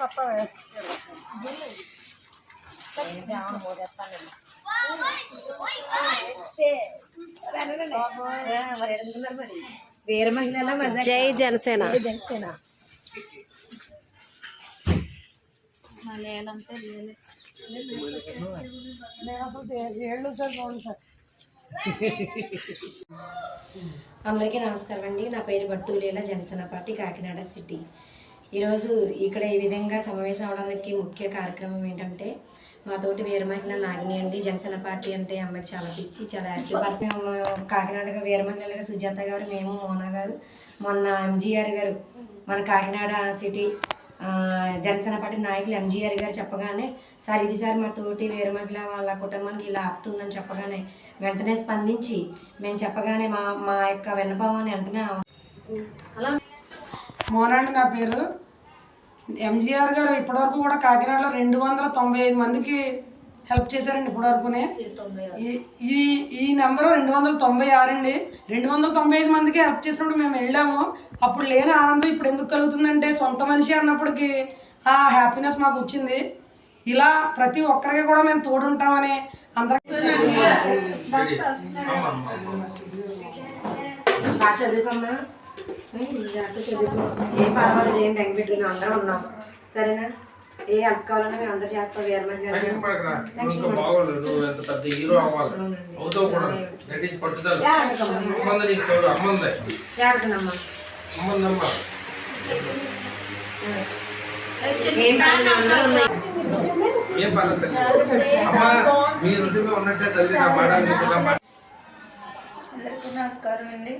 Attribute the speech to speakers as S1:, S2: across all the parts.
S1: పప్ప వేరే మహిళ
S2: జై జనసేన.
S1: జనసేన నేను అసలు ఏళ్ళు సార్ బాగుంది సార్
S2: అందరికీ నమస్కారం అండి. నా పేరు బట్టులేల జనసేన పార్టీ కాకినాడ సిటీ. ఈరోజు ఇక్కడ ఈ విధంగా సమావేశం అవడానికి ముఖ్య కార్యక్రమం ఏంటంటే మా తోటి నాగిని అండి. జనసేన పార్టీ అంటే అమ్మాయికి చాలా పిచ్చి చాలా యాక్టివ్ పర్సన్ మేము కాకినాడగా వీరమహిళగా సుజాత గారు మేము మోనా గారు మొన్న ఎంజీఆర్ గారు మన కాకినాడ సిటీ జనసేన పార్టీ నాయకులు ఎంజీఆర్ గారు చెప్పగానే సార్ ఇది సార్ మా తోటి వీర మహిళ వాళ్ళ కుటుంబానికి ఇలా ఆపుతుందని చెప్పగానే వెంటనే స్పందించి మేము చెప్పగానే మా మా యొక్క విన్నపమాన్ని వెంటనే అలా
S3: మోనండి నా పేరు. ఎంజీఆర్ గారు ఇప్పటివరకు కూడా కాకినాడలో రెండు వందల తొంభై ఐదు మందికి హెల్ప్ చేశారండి ఇప్పటివరకునే. ఈ- ఈ ఈ నెంబరు రెండు వందల తొంభై ఆరు అండి. రెండు వందల తొంభై ఐదు మందికి హెల్ప్ చేసినప్పుడు మేము వెళ్ళాము. అప్పుడు లేని ఆనందం ఇప్పుడు ఎందుకు కలుగుతుందంటే సొంత మనిషి అన్నప్పటికీ ఆ హ్యాపీనెస్ మాకు వచ్చింది. ఇలా ప్రతి ఒక్కరికి కూడా మేము తోడుంటామని అందరికీ
S2: బాగా ఏం పర్వాలేదు ఏం బెంగపెట్టుకుని అందరం ఉన్నాం సరేనా ఏ హెల్ప్ కావాలన్నా మేము అందరు చేస్తాం వీర
S4: గారు నువ్వు ఎంత పెద్ద హీరో అవ్వాలి అవుతావు కూడా దట్ ఈస్ పట్టుదల అమ్మంది నీకు తోడు అమ్మంది అమ్మందమ్మా
S2: ఏం
S4: పర్లేదు అమ్మా మీ ఉన్నట్టే తల్లి నా
S5: అందరికీ నమస్కారం అండి.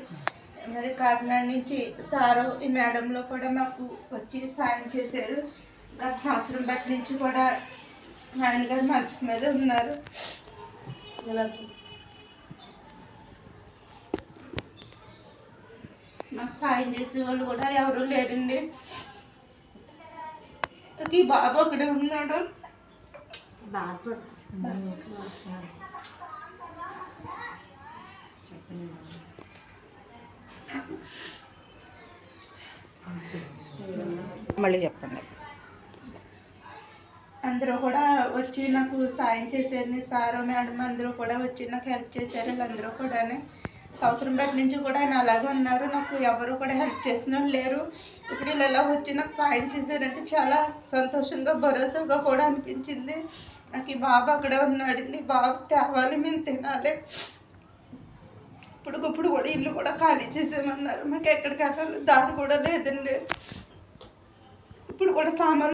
S5: మరి కాకినాడ నుంచి సారు ఈ మేడంలో కూడా మాకు వచ్చి సాయం చేశారు. గత సంవత్సరం బట్టి నుంచి కూడా ఆయన గారు మంచం మీద ఉన్నారు. మాకు సాయం చేసే వాళ్ళు కూడా ఎవరు లేరండి. ఈ బాబు ఒకడే ఉన్నాడు.
S2: బాధపడు
S1: మళ్ళీ చెప్పండి.
S5: అందరూ కూడా వచ్చి నాకు సాయం చేశారు సారు మేడం అందరూ కూడా వచ్చి నాకు హెల్ప్ చేశారు. వీళ్ళందరూ కూడా సంవత్సరం బట్టి నుంచి కూడా ఆయన అలాగే ఉన్నారు. నాకు ఎవరు కూడా హెల్ప్ చేసిన వాళ్ళు లేరు. ఇప్పుడు వీళ్ళు ఎలా వచ్చి నాకు సాయం చేశారంటే చాలా సంతోషంగా భరోసాగా కూడా అనిపించింది. నాకు ఈ బాబు అక్కడే ఉన్నాడండి. బాబు తేవాలి మేము తినాలి. అప్పటికప్పుడు కూడా ఇల్లు కూడా ఖాళీ చేసేమన్నారు మాకు ఎక్కడికి వెళ్ళాలి? దారి కూడా లేదండి. ఇప్పుడు కూడా సామాన్లు